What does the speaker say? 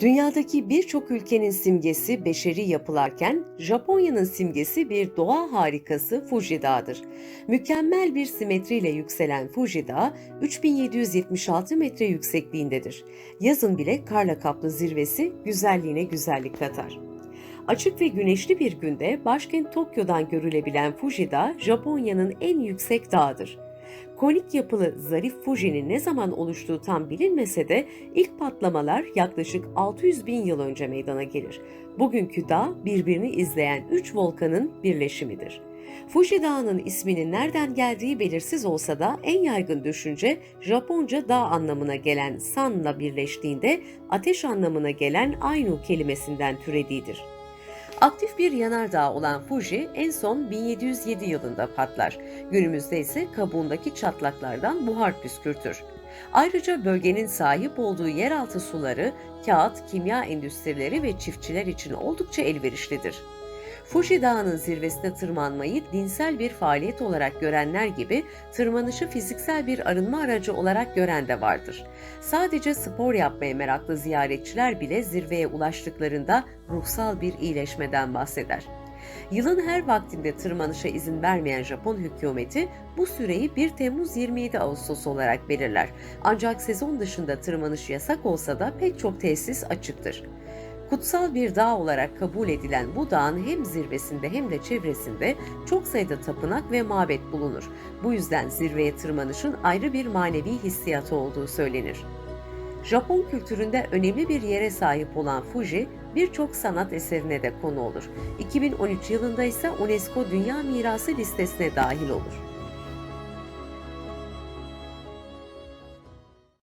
Dünyadaki birçok ülkenin simgesi beşeri yapılarken Japonya'nın simgesi bir doğa harikası Fuji Dağı'dır. Mükemmel bir simetriyle yükselen Fuji Dağı 3776 metre yüksekliğindedir. Yazın bile karla kaplı zirvesi güzelliğine güzellik katar. Açık ve güneşli bir günde başkent Tokyo'dan görülebilen Fuji Dağı Japonya'nın en yüksek dağıdır. Konik yapılı zarif Fuji'nin ne zaman oluştuğu tam bilinmese de ilk patlamalar yaklaşık 600 bin yıl önce meydana gelir. Bugünkü dağ birbirini izleyen üç volkanın birleşimidir. Fuji Dağı'nın isminin nereden geldiği belirsiz olsa da en yaygın düşünce Japonca dağ anlamına gelen sanla birleştiğinde ateş anlamına gelen Ainu kelimesinden türediğidir. Aktif bir yanardağ olan Fuji en son 1707 yılında patlar. Günümüzde ise kabuğundaki çatlaklardan buhar püskürtür. Ayrıca bölgenin sahip olduğu yeraltı suları, kağıt, kimya endüstrileri ve çiftçiler için oldukça elverişlidir. Fuji Dağı'nın zirvesine tırmanmayı dinsel bir faaliyet olarak görenler gibi tırmanışı fiziksel bir arınma aracı olarak gören de vardır. Sadece spor yapmaya meraklı ziyaretçiler bile zirveye ulaştıklarında ruhsal bir iyileşmeden bahseder. Yılın her vaktinde tırmanışa izin vermeyen Japon hükümeti bu süreyi 1 Temmuz 27 Ağustos olarak belirler. Ancak sezon dışında tırmanış yasak olsa da pek çok tesis açıktır. Kutsal bir dağ olarak kabul edilen bu dağın hem zirvesinde hem de çevresinde çok sayıda tapınak ve mabet bulunur. Bu yüzden zirveye tırmanışın ayrı bir manevi hissiyatı olduğu söylenir. Japon kültüründe önemli bir yere sahip olan Fuji, birçok sanat eserine de konu olur. 2013 yılında ise UNESCO Dünya Mirası listesine dahil olur.